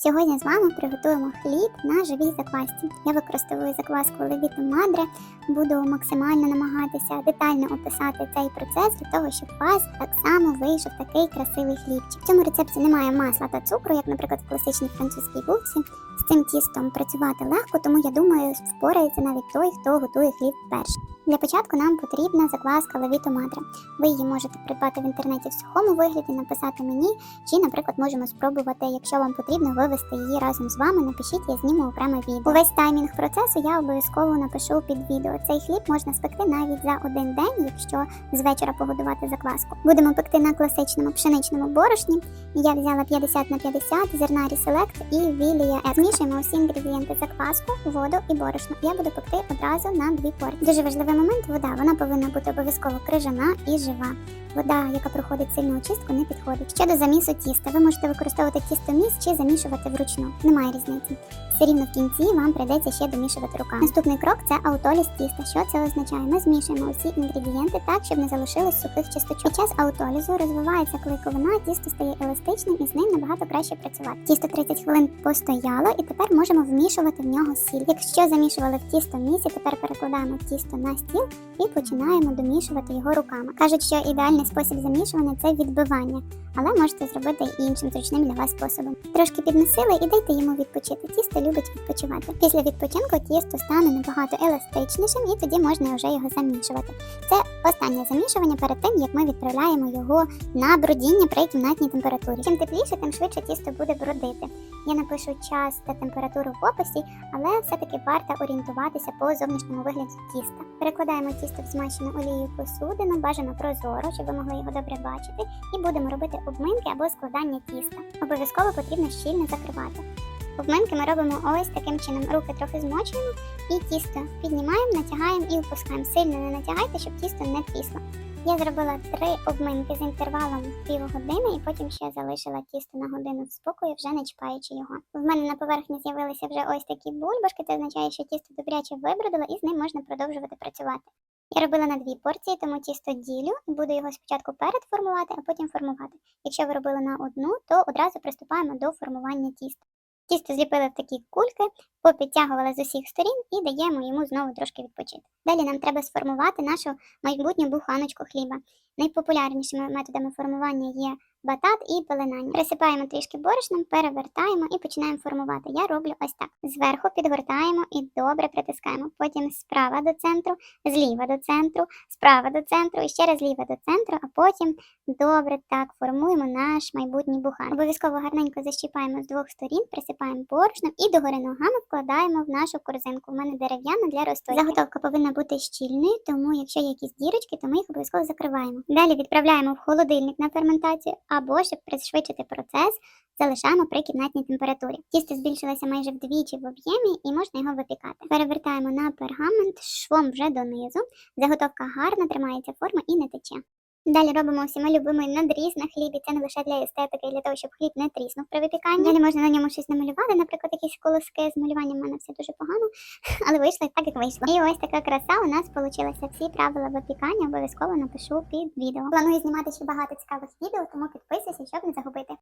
Сьогодні з вами приготуємо хліб на живій заквасці. Я використовую закваску Левіту Мадре. Буду максимально намагатися детально описати цей процес для того, щоб у вас так само вийшов такий красивий хлібчик. В цьому рецепті немає масла та цукру, як, наприклад, в класичній французькій булці. З цим тістом працювати легко, тому я думаю, впорається навіть той, хто готує хліб вперше. Для початку нам потрібна закваска Левіту Мадре. Ви її можете придбати в інтернеті в сухому вигляді, написати мені, чи, наприклад, можемо спробувати, якщо вам потрібно вивести її разом з вами. Напишіть, я зніму окреме відео. Увесь таймінг процесу я обов'язково напишу під відео. Цей хліб можна спекти навіть за один день, якщо з вечора погодувати закваску. Будемо пекти на класичному пшеничному борошні. Я взяла 50 на 50, зерна Селект і Вілія С. Змішуємо усі інгредієнти закваску, воду і борошно. Я буду пекти одразу на дві порції. Дуже важливий момент вода. Вона повинна бути обов'язково крижана і жива. Вода, яка проходить сильну очистку, не підходить. Щодо замісу тіста, ви можете використовувати тістоміс чи замішувати вручну. Немає різниці. Все рівно в кінці вам прийдеться ще домішувати руками. Наступний крок це аутоліз тіста. Що це означає? Ми змішуємо усі інгредієнти так, щоб не залишилось сухих часточок. Під час аутолізу розвивається клейковина, тісто стає еластичним і з ним набагато краще працювати. Тісто 30 хвилин постояло, і тепер можемо вмішувати в нього сіль. Якщо замішували в тісто місі, тепер перекладаємо тісто на стіл і починаємо домішувати його руками. Кажуть, що ідеальний спосіб замішування це відбивання, але можете зробити іншим зручним для вас способом. Трошки підносили і дайте йому відпочити. Тісто любить відпочивати. Після відпочинку тісто стане набагато еластичнішим, і тоді можна вже його замішувати. Це останнє замішування перед тим, як ми відправляємо його на брудіння при кімнатній температурі. Чим тепліше, тим швидше тісто буде бродити. Я напишу час та температуру в описі, але все-таки варто орієнтуватися по зовнішньому вигляді тіста. Перекладаємо тісто в змащену олією посудину, бажано прозоро, щоб ви могли його добре бачити, і будемо робити обминки або складання тіста. Обов'язково потрібно щільно закривати. Обминки ми робимо ось таким чином. Руки трохи змочуємо і тісто піднімаємо, натягаємо і опускаємо. Сильно не натягайте, щоб тісто не трісло. Я зробила три обминки з інтервалом півгодини і потім ще залишила тісто на годину в спокої, вже не чіпаючи його. В мене на поверхні з'явилися вже ось такі бульбашки, це означає, що тісто добряче вибродило і з ним можна продовжувати працювати. Я робила на дві порції, тому тісто ділю, буду його спочатку передформувати, а потім формувати. Якщо ви робили на одну, то одразу приступаємо до формування тіста. Тісто зліпили в такі кульки, попідтягували з усіх сторін і даємо йому знову трошки відпочити. Далі нам треба сформувати нашу майбутню буханочку хліба. Найпопулярнішими методами формування є батат і пеленання. Присипаємо трішки борошном, перевертаємо і починаємо формувати. Я роблю ось так: зверху підгортаємо і добре притискаємо. Потім справа до центру, зліва до центру, справа до центру і ще раз зліва до центру, а потім добре так формуємо наш майбутній бухан. Обов'язково гарненько защіпаємо з двох сторін, присипаємо борошном і догори ногами вкладаємо в нашу корзинку. У мене дерев'яна для розтойки. Заготовка повинна бути щільною, тому якщо є якісь дірочки, то ми їх обов'язково закриваємо. Далі відправляємо в холодильник на ферментацію або щоб пришвидшити процес, залишаємо при кімнатній температурі. Тісто збільшилося майже вдвічі в об'ємі і можна його випікати. Перевертаємо на пергамент швом вже донизу. Заготовка гарно тримається форма і не тече. Далі робимо всіма любимий надріз на хлібі. Це не лише для естетики, для того, щоб хліб не тріснув при випіканні. Далі можна на ньому щось намалювати, наприклад, якісь колоски з малюванням в мене все дуже погано, але вийшло так, як вийшло. І ось така краса у нас вийшла. Всі правила випікання обов'язково напишу під відео. Планую знімати ще багато цікавих відео, тому підписуйся, щоб не загубити.